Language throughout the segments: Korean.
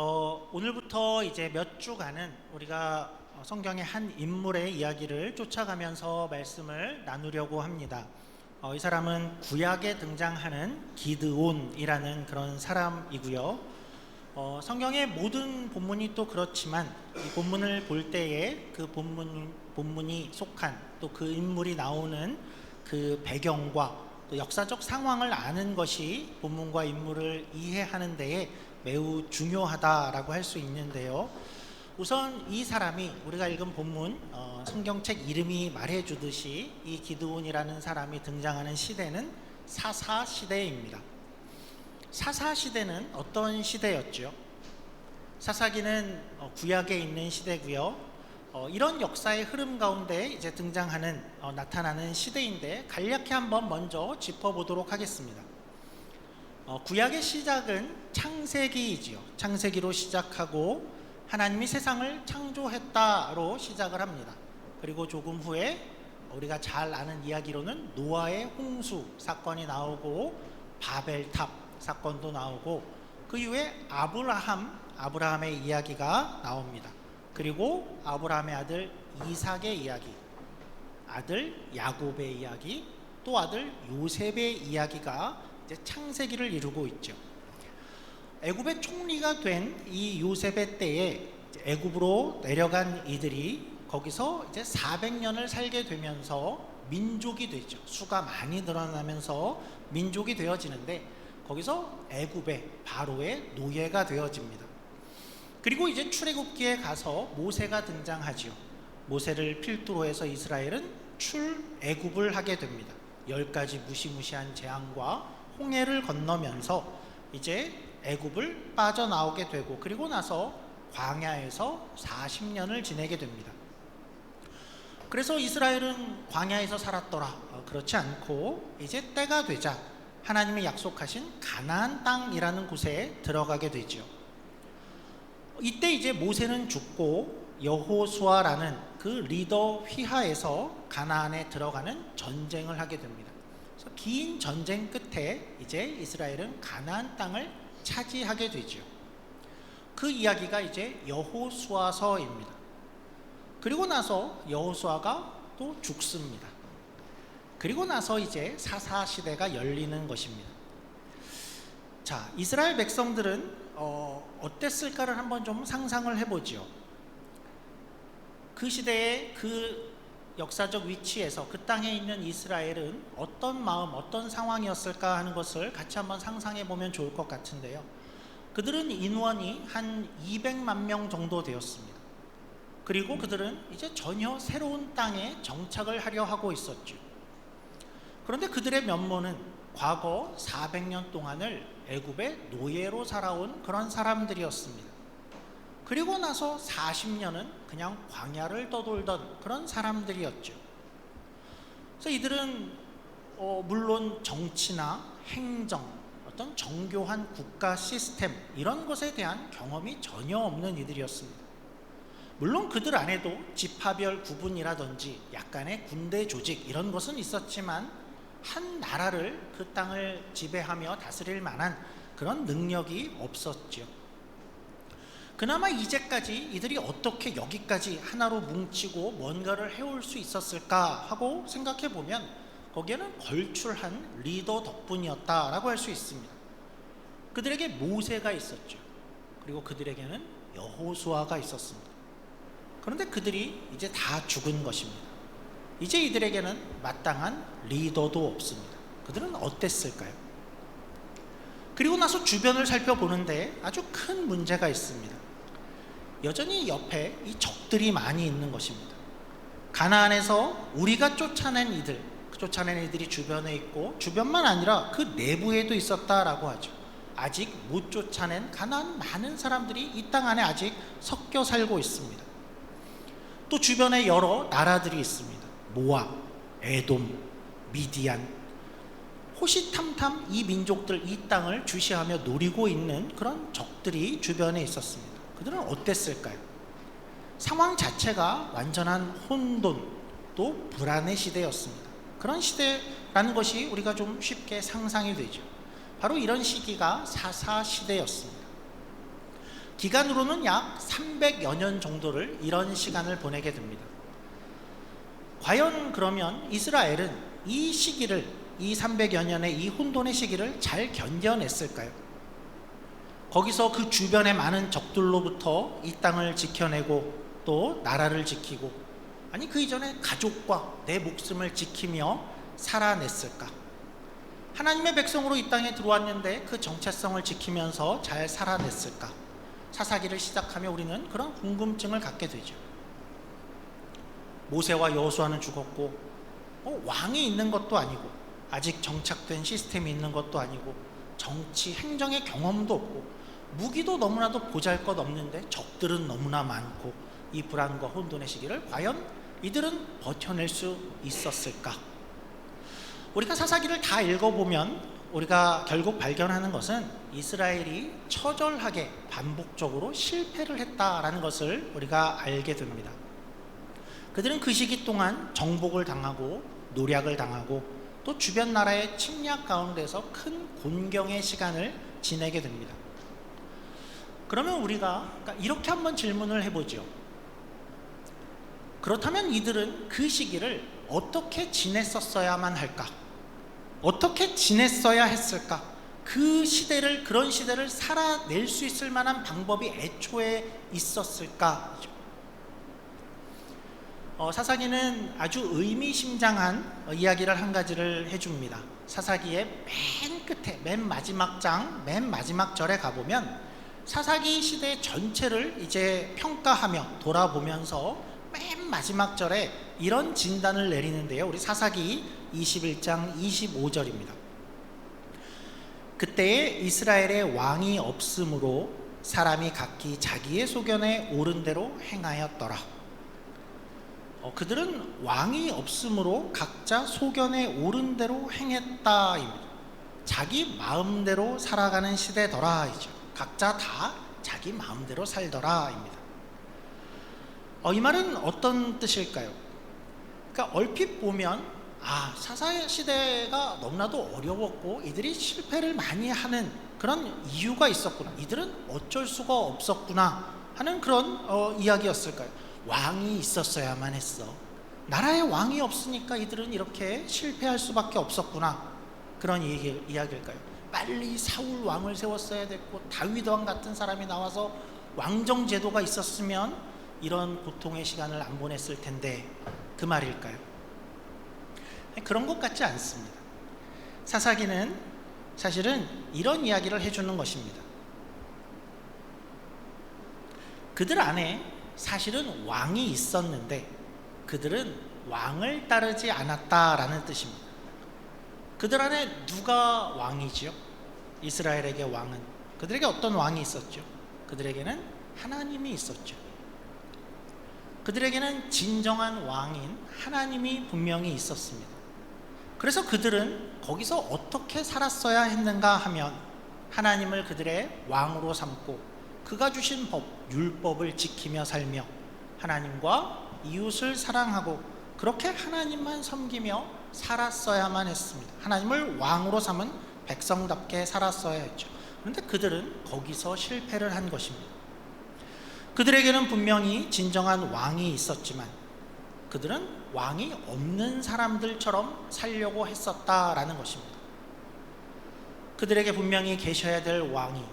어, 오늘부터 이제 몇 주간은 우리가 어, 성경의 한 인물의 이야기를 쫓아가면서 말씀을 나누려고 합니다. 어, 이 사람은 구약에 등장하는 기드온이라는 그런 사람이고요. 어, 성경의 모든 본문이 또 그렇지만 이 본문을 볼 때에 그 본문 본문이 속한 또 그 인물이 나오는 그 배경과 또 역사적 상황을 아는 것이 본문과 인물을 이해하는 데에 매우 중요하다라고 할 수 있는데요. 우선 이 사람이 우리가 읽은 본문 어, 성경책 이름이 말해주듯이 이 기드온이라는 사람이 등장하는 시대는 사사 시대입니다. 사사 시대는 어떤 시대였죠? 사사기는 어, 구약에 있는 시대고요. 어, 이런 역사의 흐름 가운데 이제 등장하는 어, 나타나는 시대인데 간략히 한번 먼저 짚어보도록 하겠습니다. 어, 구약의 시작은 창세기이지요. 창세기로 시작하고 하나님이 세상을 창조했다로 시작을 합니다. 그리고 조금 후에 우리가 잘 아는 이야기로는 노아의 홍수 사건이 나오고 바벨탑 사건도 나오고 그 이후에 아브라함 아브라함의 이야기가 나옵니다. 그리고 아브라함의 아들 이삭의 이야기, 아들 야곱의 이야기, 또 아들 요셉의 이야기가 창세기를 이루고 있죠. 애굽의 총리가 된 이 요셉의 때에 애굽으로 내려간 이들이 거기서 이제 400년을 살게 되면서 민족이 되죠. 수가 많이 늘어나면서 민족이 되어지는데 거기서 애굽의 바로의 노예가 되어집니다. 그리고 이제 출애굽기에 가서 모세가 등장하지요. 모세를 필두로 해서 이스라엘은 출애굽을 하게 됩니다. 열 가지 무시무시한 재앙과 홍해를 건너면서 이제 애굽을 빠져나오게 되고 그리고 나서 광야에서 40년을 지내게 됩니다. 그래서 이스라엘은 광야에서 살았더라. 어, 그렇지 않고 이제 때가 되자 하나님이 약속하신 가나안 땅이라는 곳에 들어가게 되죠. 이때 이제 모세는 죽고 여호수아라는 그 리더 휘하에서 가나안에 들어가는 전쟁을 하게 됩니다. 그래서 긴 전쟁 끝에 이제 이스라엘은 가나안 땅을 차지하게 되죠. 그 이야기가 이제 여호수아서입니다. 그리고 나서 여호수아가 또 죽습니다. 그리고 나서 이제 사사 시대가 열리는 것입니다. 자, 이스라엘 백성들은 어, 어땠을까를 한번 좀 상상을 해보지요. 그 시대의 그 역사적 위치에서 그 땅에 있는 이스라엘은 어떤 마음, 어떤 상황이었을까 하는 것을 같이 한번 상상해 보면 좋을 것 같은데요. 그들은 인원이 한 200만 명 정도 되었습니다. 그리고 그들은 이제 전혀 새로운 땅에 정착을 하려 하고 있었죠. 그런데 그들의 면모는 과거 400년 동안을 애굽의 노예로 살아온 그런 사람들이었습니다. 그리고 나서 40년은 그냥 광야를 떠돌던 그런 사람들이었죠. 그래서 이들은 어, 물론 정치나 행정, 어떤 정교한 국가 시스템 이런 것에 대한 경험이 전혀 없는 이들이었습니다. 물론 그들 안에도 지파별 구분이라든지 약간의 군대 조직 이런 것은 있었지만 한 나라를 그 땅을 지배하며 다스릴 만한 그런 능력이 없었죠. 그나마 이제까지 이들이 어떻게 여기까지 하나로 뭉치고 뭔가를 해올 수 있었을까 하고 생각해 보면 거기에는 걸출한 리더 덕분이었다라고 할 수 있습니다. 그들에게 모세가 있었죠. 그리고 그들에게는 여호수아가 있었습니다. 그런데 그들이 이제 다 죽은 것입니다. 이제 이들에게는 마땅한 리더도 없습니다. 그들은 어땠을까요? 그리고 나서 주변을 살펴보는데 아주 큰 문제가 있습니다. 여전히 옆에 이 적들이 많이 있는 것입니다. 가나안에서 우리가 쫓아낸 이들, 그 쫓아낸 이들이 주변에 있고 주변만 아니라 그 내부에도 있었다라고 하죠. 아직 못 쫓아낸 가나안 많은 사람들이 이 땅 안에 아직 섞여 살고 있습니다. 또 주변에 여러 나라들이 있습니다. 모압, 에돔, 미디안, 호시탐탐 이 민족들 이 땅을 주시하며 노리고 있는 그런 적들이 주변에 있었습니다. 그들은 어땠을까요? 상황 자체가 완전한 혼돈 또 불안의 시대였습니다. 그런 시대라는 것이 우리가 좀 쉽게 상상이 되죠. 바로 이런 시기가 사사 시대였습니다. 기간으로는 약 300여 년 정도를 이런 시간을 보내게 됩니다. 과연 그러면 이스라엘은 이 시기를 이 300여 년의 이 혼돈의 시기를 잘 견뎌냈을까요? 거기서 그 주변의 많은 적들로부터 이 땅을 지켜내고 또 나라를 지키고 아니 그 이전에 가족과 내 목숨을 지키며 살아냈을까? 하나님의 백성으로 이 땅에 들어왔는데 그 정체성을 지키면서 잘 살아냈을까? 사사기를 시작하며 우리는 그런 궁금증을 갖게 되죠. 모세와 여호수아는 죽었고 어, 왕이 있는 것도 아니고 아직 정착된 시스템이 있는 것도 아니고 정치 행정의 경험도 없고 무기도 너무나도 보잘것 없는데 적들은 너무나 많고 이 불안과 혼돈의 시기를 과연 이들은 버텨낼 수 있었을까? 우리가 사사기를 다 읽어보면 우리가 결국 발견하는 것은 이스라엘이 처절하게 반복적으로 실패를 했다라는 것을 우리가 알게 됩니다. 그들은 그 시기 동안 정복을 당하고 노략을 당하고 또 주변 나라의 침략 가운데서 큰 곤경의 시간을 지내게 됩니다. 그러면 우리가 그러니까 이렇게 한번 질문을 해보죠. 그렇다면 이들은 그 시기를 어떻게 지냈었어야만 할까? 어떻게 지냈어야 했을까? 그 시대를 그런 시대를 살아낼 수 있을 만한 방법이 애초에 있었을까? 어, 사사기는 아주 의미심장한 어, 이야기를 한 가지를 해줍니다. 사사기의 맨 끝에 맨 마지막 장, 맨 마지막 절에 가보면 사사기 시대 전체를 이제 평가하며 돌아보면서 맨 마지막 절에 이런 진단을 내리는데요. 우리 사사기 21장 25절입니다. 그때에 이스라엘의 왕이 없으므로 사람이 각기 자기의 소견에 옳은 대로 행하였더라. 어, 그들은 왕이 없으므로 각자 소견에 옳은 대로 행했다입니다. 자기 마음대로 살아가는 시대더라이죠. 각자 다 자기 마음대로 살더라입니다. 어, 이 말은 어떤 뜻일까요? 그러니까 얼핏 보면 아 사사 시대가 너무나도 어려웠고 이들이 실패를 많이 하는 그런 이유가 있었구나. 이들은 어쩔 수가 없었구나 하는 그런 어, 이야기였을까요? 왕이 있었어야만 했어. 나라에 왕이 없으니까 이들은 이렇게 실패할 수밖에 없었구나. 그런 얘기, 이야기 일까요? 빨리 사울 왕을 세웠어야 됐고 다윗 왕 같은 사람이 나와서 왕정 제도가 있었으면 이런 고통의 시간을 안 보냈을 텐데 그 말일까요? 그런 것 같지 않습니다. 사사기는 사실은 이런 이야기를 해주는 것입니다. 그들 안에 사실은 왕이 있었는데 그들은 왕을 따르지 않았다라는 뜻입니다. 그들 안에 누가 왕이지요? 이스라엘에게 왕은 그들에게 어떤 왕이 있었죠? 그들에게는 하나님이 있었죠. 그들에게는 진정한 왕인 하나님이 분명히 있었습니다. 그래서 그들은 거기서 어떻게 살았어야 했는가 하면 하나님을 그들의 왕으로 삼고 그가 주신 법, 율법을 지키며 살며 하나님과 이웃을 사랑하고 그렇게 하나님만 섬기며 살았어야만 했습니다. 하나님을 왕으로 삼은 백성답게 살았어야 했죠. 그런데 그들은 거기서 실패를 한 것입니다. 그들에게는 분명히 진정한 왕이 있었지만 그들은 왕이 없는 사람들처럼 살려고 했었다라는 것입니다. 그들에게 분명히 계셔야 될 왕이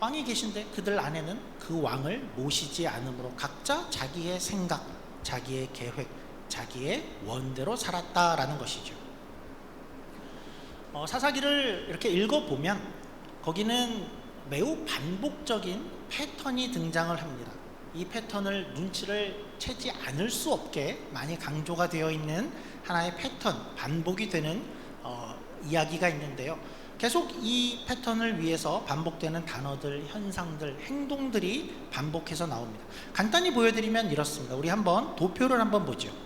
왕이 계신데 그들 안에는 그 왕을 모시지 않으므로 각자 자기의 생각, 자기의 계획, 자기의 원대로 살았다라는 것이죠. 어, 사사기를 이렇게 읽어보면 거기는 매우 반복적인 패턴이 등장을 합니다. 이 패턴을 눈치를 채지 않을 수 없게 많이 강조가 되어 있는 하나의 패턴, 반복이 되는 어, 이야기가 있는데요. 계속 이 패턴을 위해서 반복되는 단어들, 현상들, 행동들이 반복해서 나옵니다. 간단히 보여드리면 이렇습니다. 우리 한번 도표를 한번 보죠.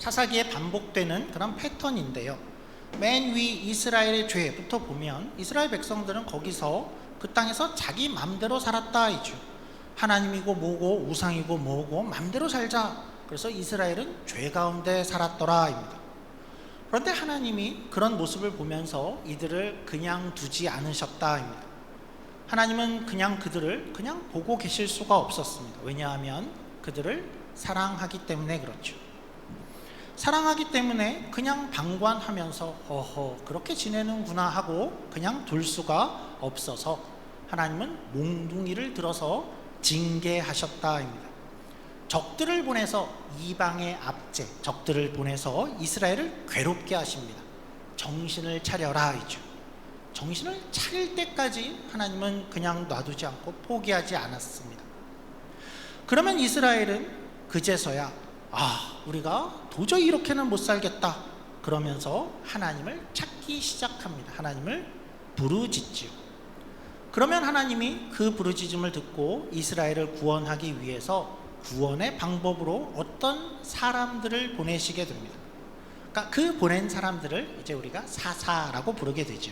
사사기에 반복되는 그런 패턴인데요. 맨 위 이스라엘의 죄부터 보면 이스라엘 백성들은 거기서 그 땅에서 자기 맘대로 살았다 이죠. 하나님이고 뭐고 우상이고 뭐고 맘대로 살자. 그래서 이스라엘은 죄 가운데 살았더라입니다. 그런데 하나님이 그런 모습을 보면서 이들을 그냥 두지 않으셨다입니다. 하나님은 그냥 그들을 그냥 보고 계실 수가 없었습니다. 왜냐하면 그들을 사랑하기 때문에 그렇죠. 사랑하기 때문에 그냥 방관하면서 허허 그렇게 지내는구나 하고 그냥 둘 수가 없어서 하나님은 몽둥이를 들어서 징계하셨다입니다. 적들을 보내서 이방의 압제, 적들을 보내서 이스라엘을 괴롭게 하십니다. 정신을 차려라 이죠. 정신을 차릴 때까지 하나님은 그냥 놔두지 않고 포기하지 않았습니다. 그러면 이스라엘은 그제서야 아, 우리가 도저히 이렇게는 못 살겠다. 그러면서 하나님을 찾기 시작합니다. 하나님을 부르짖지요. 그러면 하나님이 그 부르짖음을 듣고 이스라엘을 구원하기 위해서 구원의 방법으로 어떤 사람들을 보내시게 됩니다. 그러니까 그 보낸 사람들을 이제 우리가 사사라고 부르게 되죠.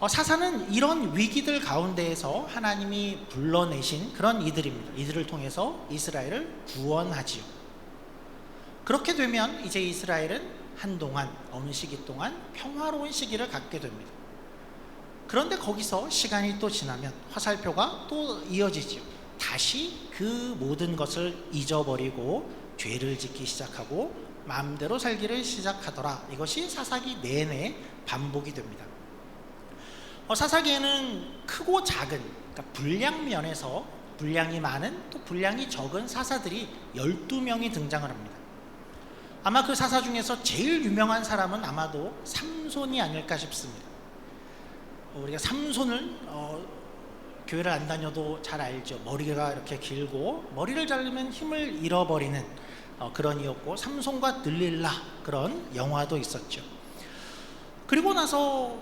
어, 사사는 이런 위기들 가운데에서 하나님이 불러내신 그런 이들입니다. 이들을 통해서 이스라엘을 구원하지요. 그렇게 되면 이제 이스라엘은 한동안 어느 시기 동안 평화로운 시기를 갖게 됩니다. 그런데 거기서 시간이 또 지나면 화살표가 또 이어지지요. 다시 그 모든 것을 잊어버리고 죄를 짓기 시작하고 마음대로 살기를 시작하더라. 이것이 사사기 내내 반복이 됩니다. 어, 사사기에는 크고 작은 그러니까 분량 면에서 분량이 많은 또 분량이 적은 사사들이 12명이 등장을 합니다. 아마 그 사사 중에서 제일 유명한 사람은 아마도 삼손이 아닐까 싶습니다. 어, 우리가 삼손을 어, 교회를 안 다녀도 잘 알죠. 머리가 이렇게 길고 머리를 자르면 힘을 잃어버리는 어, 그런 이었고 삼손과 들릴라 그런 영화도 있었죠. 그리고 나서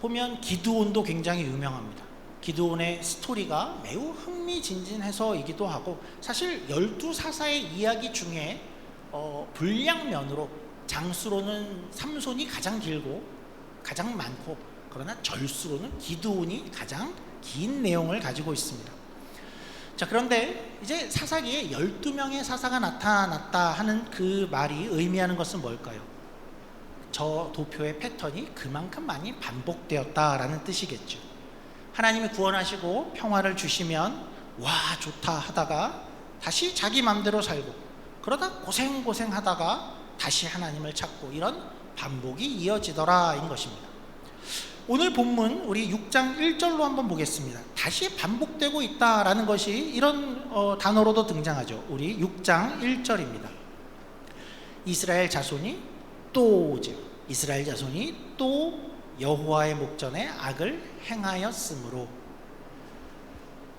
보면 기드온도 굉장히 유명합니다. 기드온의 스토리가 매우 흥미진진해서이기도 하고 사실 열두 사사의 이야기 중에 어, 분량면으로 장수로는 삼손이 가장 길고 가장 많고 그러나 절수로는 기드온이 가장 긴 내용을 가지고 있습니다. 자, 그런데 이제 사사기에 12명의 사사가 나타났다 하는 그 말이 의미하는 것은 뭘까요? 저 도표의 패턴이 그만큼 많이 반복되었다라는 뜻이겠죠. 하나님이 구원하시고 평화를 주시면 와 좋다 하다가 다시 자기 마음대로 살고 그러다 고생고생 하다가 다시 하나님을 찾고 이런 반복이 이어지더라인 것입니다. 오늘 본문 우리 6장 1절로 한번 보겠습니다. 다시 반복되고 있다라는 것이 이런 어, 단어로도 등장하죠. 우리 6장 1절입니다. 이스라엘 자손이 또 오죠. 이스라엘 자손이 또 여호와의 목전에 악을 행하였으므로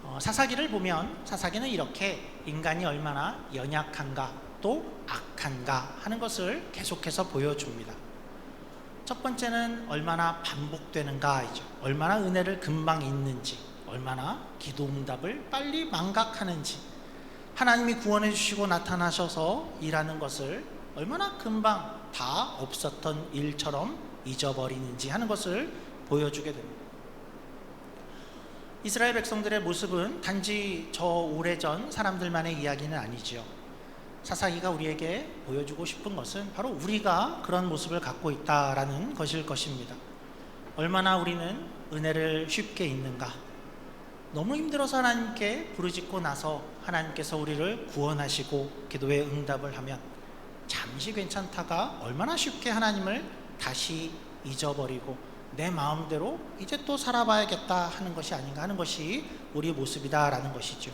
어, 사사기를 보면 사사기는 이렇게 인간이 얼마나 연약한가 또 악한가 하는 것을 계속해서 보여줍니다. 첫 번째는 얼마나 반복되는가이죠. 얼마나 은혜를 금방 잊는지, 얼마나 기도 응답을 빨리 망각하는지, 하나님이 구원해 주시고 나타나셔서 일하는 것을 얼마나 금방 다 없었던 일처럼 잊어버리는지 하는 것을 보여주게 됩니다. 이스라엘 백성들의 모습은 단지 저 오래전 사람들만의 이야기는 아니지요. 사사기가 우리에게 보여주고 싶은 것은 바로 우리가 그런 모습을 갖고 있다라는 것일 것입니다. 얼마나 우리는 은혜를 쉽게 잊는가. 너무 힘들어서 하나님께 부르짖고 나서 하나님께서 우리를 구원하시고 기도에 응답을 하면 잠시 괜찮다가 얼마나 쉽게 하나님을 다시 잊어버리고 내 마음대로 이제 또 살아봐야겠다 하는 것이 아닌가 하는 것이 우리의 모습이다라는 것이죠.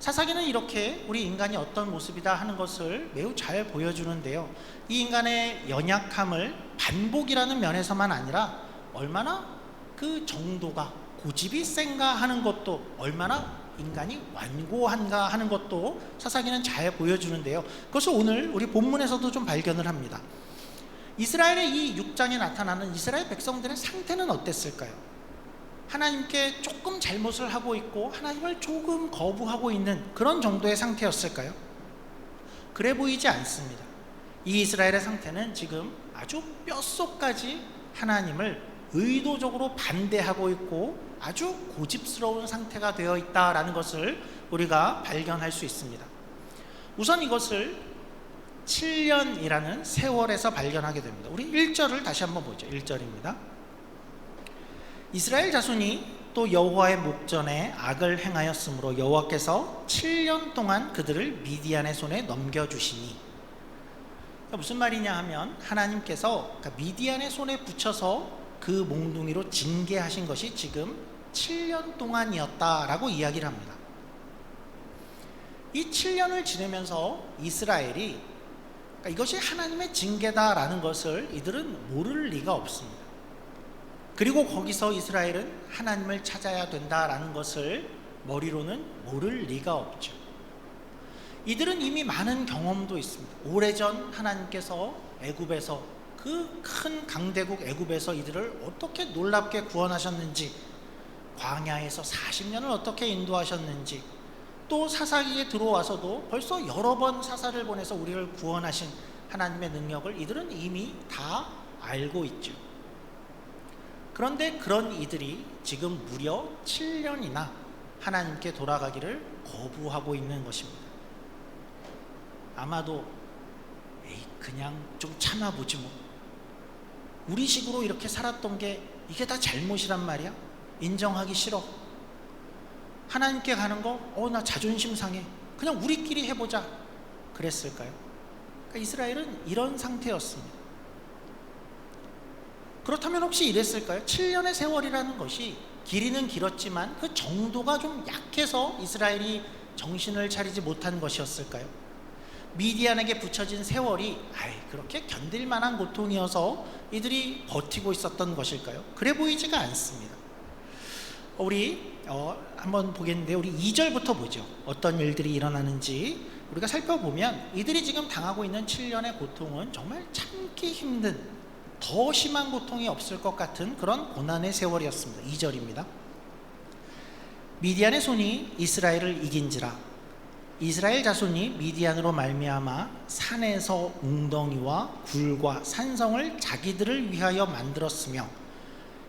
사사기는 이렇게 우리 인간이 어떤 모습이다 하는 것을 매우 잘 보여주는데요. 이 인간의 연약함을 반복이라는 면에서만 아니라 얼마나 그 정도가 고집이 센가 하는 것도 얼마나 인간이 완고한가 하는 것도 사사기는 잘 보여주는데요. 그것을 오늘 우리 본문에서도 좀 발견을 합니다. 이스라엘의 이 6장에 나타나는 이스라엘 백성들의 상태는 어땠을까요? 하나님께 조금 잘못을 하고 있고 하나님을 조금 거부하고 있는 그런 정도의 상태였을까요? 그래 보이지 않습니다. 이 이스라엘의 상태는 지금 아주 뼛속까지 하나님을 의도적으로 반대하고 있고 아주 고집스러운 상태가 되어 있다라는 것을 우리가 발견할 수 있습니다. 우선 이것을 7년이라는 세월에서 발견하게 됩니다. 우리 1절을 다시 한번 보죠. 1절입니다. 이스라엘 자손이 또 여호와의 목전에 악을 행하였으므로 여호와께서 7년 동안 그들을 미디안의 손에 넘겨 주시니 그러니까 무슨 말이냐 하면 하나님께서 그러니까 미디안의 손에 붙여서 그 몽둥이로 징계하신 것이 지금 7년 동안이었다라고 이야기를 합니다. 이 7년을 지내면서 이스라엘이 그러니까 이것이 하나님의 징계다라는 것을 이들은 모를 리가 없습니다. 그리고 거기서 이스라엘은 하나님을 찾아야 된다라는 것을 머리로는 모를 리가 없죠. 이들은 이미 많은 경험도 있습니다. 오래전 하나님께서 애굽에서 그 큰 강대국 애굽에서 이들을 어떻게 놀랍게 구원하셨는지 광야에서 40년을 어떻게 인도하셨는지 또 사사기에 들어와서도 벌써 여러 번 사사를 보내서 우리를 구원하신 하나님의 능력을 이들은 이미 다 알고 있죠. 그런데 그런 이들이 지금 무려 7년이나 하나님께 돌아가기를 거부하고 있는 것입니다. 아마도 에이 그냥 좀 참아보지 뭐. 우리 식으로 이렇게 살았던 게 이게 다 잘못이란 말이야? 인정하기 싫어. 하나님께 가는 거, 어, 나 자존심 상해. 그냥 우리끼리 해보자. 그랬을까요? 그러니까 이스라엘은 이런 상태였습니다. 그렇다면 혹시 이랬을까요? 7년의 세월이라는 것이 길이는 길었지만 그 정도가 좀 약해서 이스라엘이 정신을 차리지 못한 것이었을까요? 미디안에게 붙여진 세월이 아이 그렇게 견딜 만한 고통이어서 이들이 버티고 있었던 것일까요? 그래 보이지가 않습니다. 우리 어, 한번 보겠는데 우리 2절부터 보죠. 어떤 일들이 일어나는지 우리가 살펴보면 이들이 지금 당하고 있는 7년의 고통은 정말 참기 힘든 더 심한 고통이 없을 것 같은 그런 고난의 세월이었습니다. 2절입니다. 미디안의 손이 이스라엘을 이긴지라 이스라엘 자손이 미디안으로 말미암아 산에서 웅덩이와 굴과 산성을 자기들을 위하여 만들었으며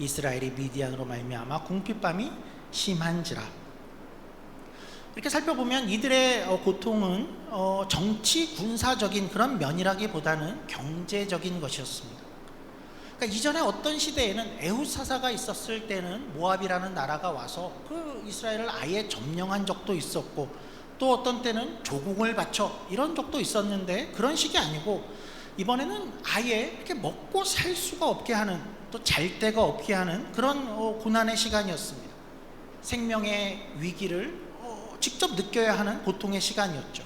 이스라엘이 미디안으로 말미암아 궁핍밤이 심한지라 이렇게 살펴보면 이들의 어, 고통은 어, 정치 군사적인 그런 면이라기보다는 경제적인 것이었습니다. 그러니까 이전에 어떤 시대에는 에훗 사사가 있었을 때는 모압이라는 나라가 와서 그 이스라엘을 아예 점령한 적도 있었고 또 어떤 때는 조공을 바쳐 이런 적도 있었는데 그런 식이 아니고 이번에는 아예 이렇게 먹고 살 수가 없게 하는 또 잘 데가 없게 하는 그런 어, 고난의 시간이었습니다. 생명의 위기를 어, 직접 느껴야 하는 고통의 시간이었죠.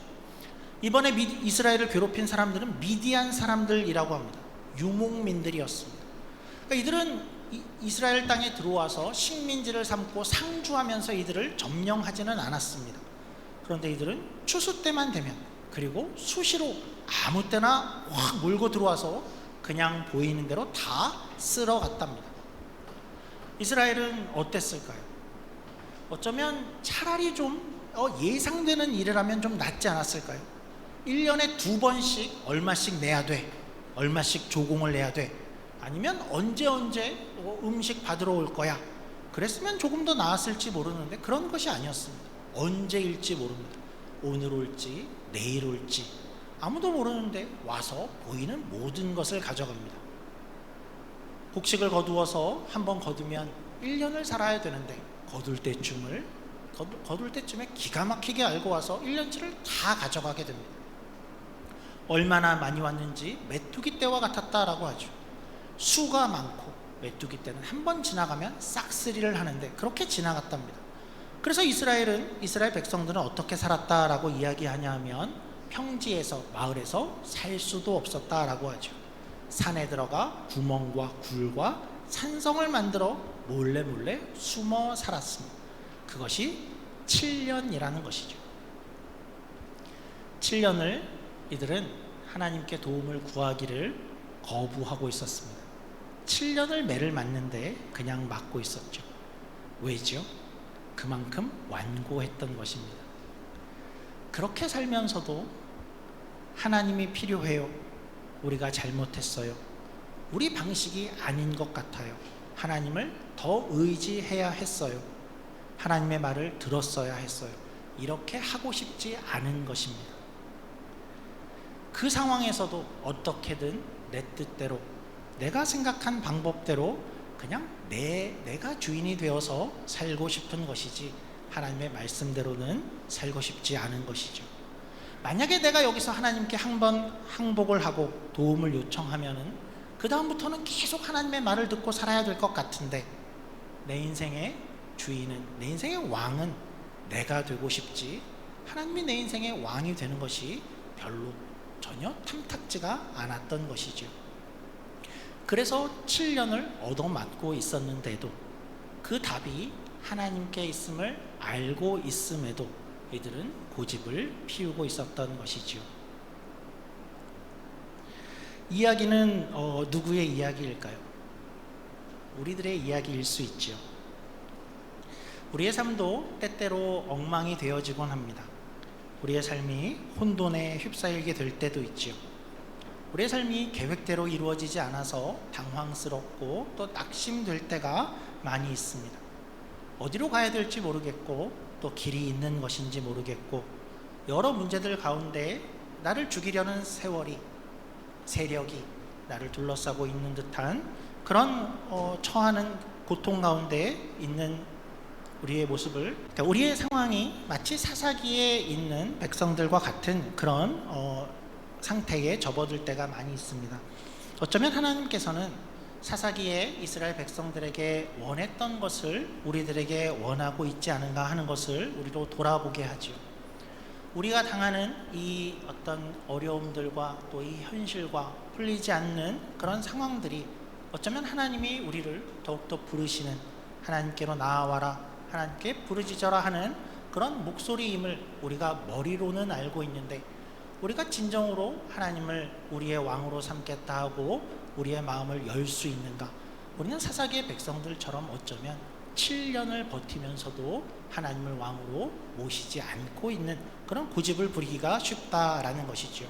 이번에 미, 이스라엘을 괴롭힌 사람들은 미디안 사람들이라고 합니다. 유목민들이었습니다. 그러니까 이들은 이, 이스라엘 땅에 들어와서 식민지를 삼고 상주하면서 이들을 점령하지는 않았습니다. 그런데 이들은 추수 때만 되면 그리고 수시로 아무 때나 확 몰고 들어와서 그냥 보이는 대로 다 쓸어 갔답니다. 이스라엘은 어땠을까요? 어쩌면 차라리 좀 어, 예상되는 일이라면 좀 낫지 않았을까요? 1년에 두 번씩 얼마씩 내야 돼. 얼마씩 조공을 내야 돼. 아니면 언제 언제 어, 음식 받으러 올 거야. 그랬으면 조금 더 나았을지 모르는데 그런 것이 아니었습니다. 언제일지 모릅니다. 오늘 올지 내일 올지 아무도 모르는데 와서 보이는 모든 것을 가져갑니다. 곡식을 거두어서 한 번 거두면 1년을 살아야 되는데 거둘 때쯤을 거둘 때쯤에 기가 막히게 알고 와서 1년치를 다 가져가게 됩니다. 얼마나 많이 왔는지 메뚜기 떼와 같았다라고 하죠. 수가 많고 메뚜기 때는 한 번 지나가면 싹쓸이를 하는데 그렇게 지나갔답니다. 그래서 이스라엘은 이스라엘 백성들은 어떻게 살았다라고 이야기하냐 하면 평지에서 마을에서 살 수도 없었다라고 하죠. 산에 들어가 구멍과 굴과 산성을 만들어 몰래 몰래 숨어 살았습니다. 그것이 7년이라는 것이죠. 7년을 이들은 하나님께 도움을 구하기를 거부하고 있었습니다. 7년을 매를 맞는데 그냥 맞고 있었죠. 왜죠? 그만큼 완고했던 것입니다. 그렇게 살면서도 하나님이 필요해요. 우리가 잘못했어요. 우리 방식이 아닌 것 같아요. 하나님을 더 의지해야 했어요. 하나님의 말을 들었어야 했어요. 이렇게 하고 싶지 않은 것입니다. 그 상황에서도 어떻게든 내 뜻대로 내가 생각한 방법대로 그냥 내 내가 주인이 되어서 살고 싶은 것이지 하나님의 말씀대로는 살고 싶지 않은 것이죠. 만약에 내가 여기서 하나님께 한 번 항복을 하고 도움을 요청하면은 그 다음부터는 계속 하나님의 말을 듣고 살아야 될 것 같은데 내 인생의 주인은 내 인생의 왕은 내가 되고 싶지 하나님이 내 인생의 왕이 되는 것이 별로 전혀 탐탁지가 않았던 것이죠. 그래서 7년을 얻어맞고 있었는데도 그 답이 하나님께 있음을 알고 있음에도 이들은 고집을 피우고 있었던 것이지요. 이야기는 어, 누구의 이야기일까요? 우리들의 이야기일 수 있지요. 우리의 삶도 때때로 엉망이 되어지곤 합니다. 우리의 삶이 혼돈에 휩싸이게 될 때도 있지요. 우리의 삶이 계획대로 이루어지지 않아서 당황스럽고 또 낙심될 때가 많이 있습니다. 어디로 가야 될지 모르겠고 또 길이 있는 것인지 모르겠고 여러 문제들 가운데 나를 죽이려는 세월이 세력이 나를 둘러싸고 있는 듯한 그런 어, 처하는 고통 가운데 있는 우리의 모습을 그러니까 우리의 상황이 마치 사사기에 있는 백성들과 같은 그런 어, 상태에 접어들 때가 많이 있습니다. 어쩌면 하나님께서는 사사기에 이스라엘 백성들에게 원했던 것을 우리들에게 원하고 있지 않은가 하는 것을 우리로 돌아보게 하지요. 우리가 당하는 이 어떤 어려움들과 또 이 현실과 풀리지 않는 그런 상황들이 어쩌면 하나님이 우리를 더욱더 부르시는 하나님께로 나아와라 하나님께 부르짖어라 하는 그런 목소리임을 우리가 머리로는 알고 있는데 우리가 진정으로 하나님을 우리의 왕으로 삼겠다 하고 우리의 마음을 열 수 있는가? 우리는 사사기의 백성들처럼 어쩌면 7년을 버티면서도 하나님을 왕으로 모시지 않고 있는 그런 고집을 부리기가 쉽다라는 것이죠.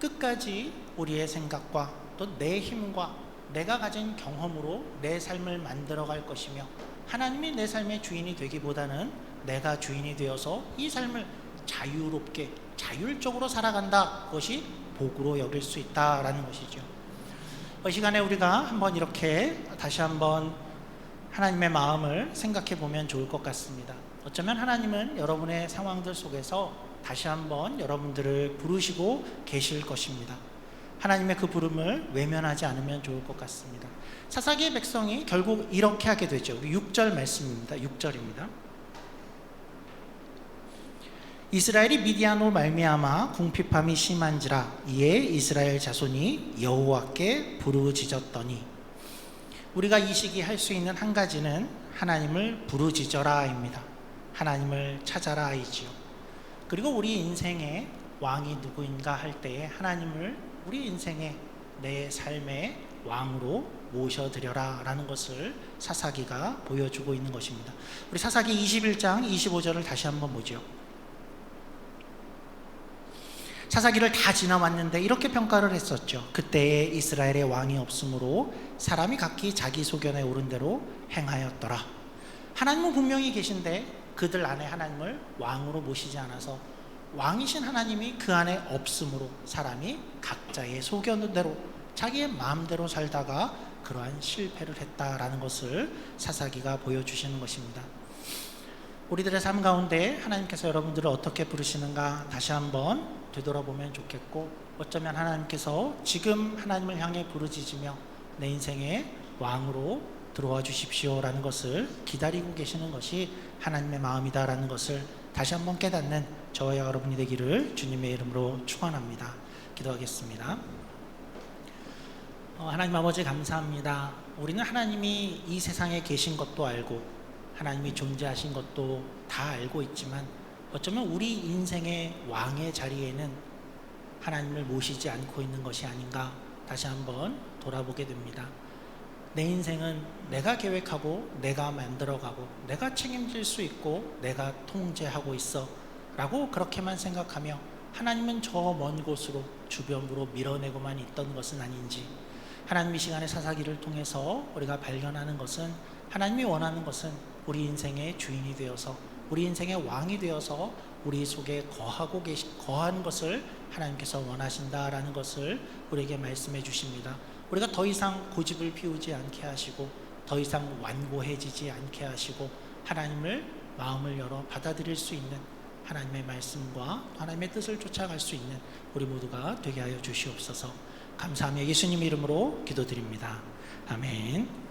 끝까지 우리의 생각과 또 내 힘과 내가 가진 경험으로 내 삶을 만들어 갈 것이며 하나님이 내 삶의 주인이 되기보다는 내가 주인이 되어서 이 삶을 자유롭게 자율적으로 살아간다. 그것이 복으로 여길 수 있다라는 것이죠. 이 시간에 우리가 한번 이렇게 다시 한번 하나님의 마음을 생각해 보면 좋을 것 같습니다. 어쩌면 하나님은 여러분의 상황들 속에서 다시 한번 여러분들을 부르시고 계실 것입니다. 하나님의 그 부름을 외면하지 않으면 좋을 것 같습니다. 사사기의 백성이 결국 이렇게 하게 되죠. 6절 말씀입니다. 6절입니다. 이스라엘이 미디안으로 말미암아 궁핍함이 심한지라 이에 이스라엘 자손이 여호와께 부르짖었더니 우리가 이 시기 할 수 있는 한 가지는 하나님을 부르짖어라입니다. 하나님을 찾아라이지요. 그리고 우리 인생의 왕이 누구인가 할 때에 하나님을 우리 인생의 내 삶의 왕으로 모셔드려라라는 것을 사사기가 보여주고 있는 것입니다. 우리 사사기 21장 25절을 다시 한번 보죠. 사사기를 다 지나왔는데 이렇게 평가를 했었죠. 그때에 이스라엘의 왕이 없으므로 사람이 각기 자기 소견에 오른 대로 행하였더라. 하나님은 분명히 계신데 그들 안에 하나님을 왕으로 모시지 않아서 왕이신 하나님이 그 안에 없으므로 사람이 각자의 소견대로 자기의 마음대로 살다가 그러한 실패를 했다라는 것을 사사기가 보여주시는 것입니다. 우리들의 삶 가운데 하나님께서 여러분들을 어떻게 부르시는가 다시 한번 되돌아보면 좋겠고 어쩌면 하나님께서 지금 하나님을 향해 부르짖으며 내 인생의 왕으로 들어와 주십시오라는 것을 기다리고 계시는 것이 하나님의 마음이다라는 것을 다시 한번 깨닫는 저와 여러분이 되기를 주님의 이름으로 축원합니다. 기도하겠습니다. 어, 하나님 아버지 감사합니다. 우리는 하나님이 이 세상에 계신 것도 알고 하나님이 존재하신 것도 다 알고 있지만 어쩌면 우리 인생의 왕의 자리에는 하나님을 모시지 않고 있는 것이 아닌가 다시 한번 돌아보게 됩니다. 내 인생은 내가 계획하고 내가 만들어가고 내가 책임질 수 있고 내가 통제하고 있어 라고 그렇게만 생각하며 하나님은 저 먼 곳으로 주변으로 밀어내고만 있던 것은 아닌지 하나님 이 시간의 사사기를 통해서 우리가 발견하는 것은 하나님이 원하는 것은 우리 인생의 주인이 되어서 우리 인생의 왕이 되어서 우리 속에 거하고 계시 거한 것을 하나님께서 원하신다라는 것을 우리에게 말씀해 주십니다. 우리가 더 이상 고집을 피우지 않게 하시고 더 이상 완고해지지 않게 하시고 하나님을 마음을 열어 받아들일 수 있는 하나님의 말씀과 하나님의 뜻을 쫓아갈 수 있는 우리 모두가 되게 하여 주시옵소서. 감사하며 예수님 이름으로 기도드립니다. 아멘.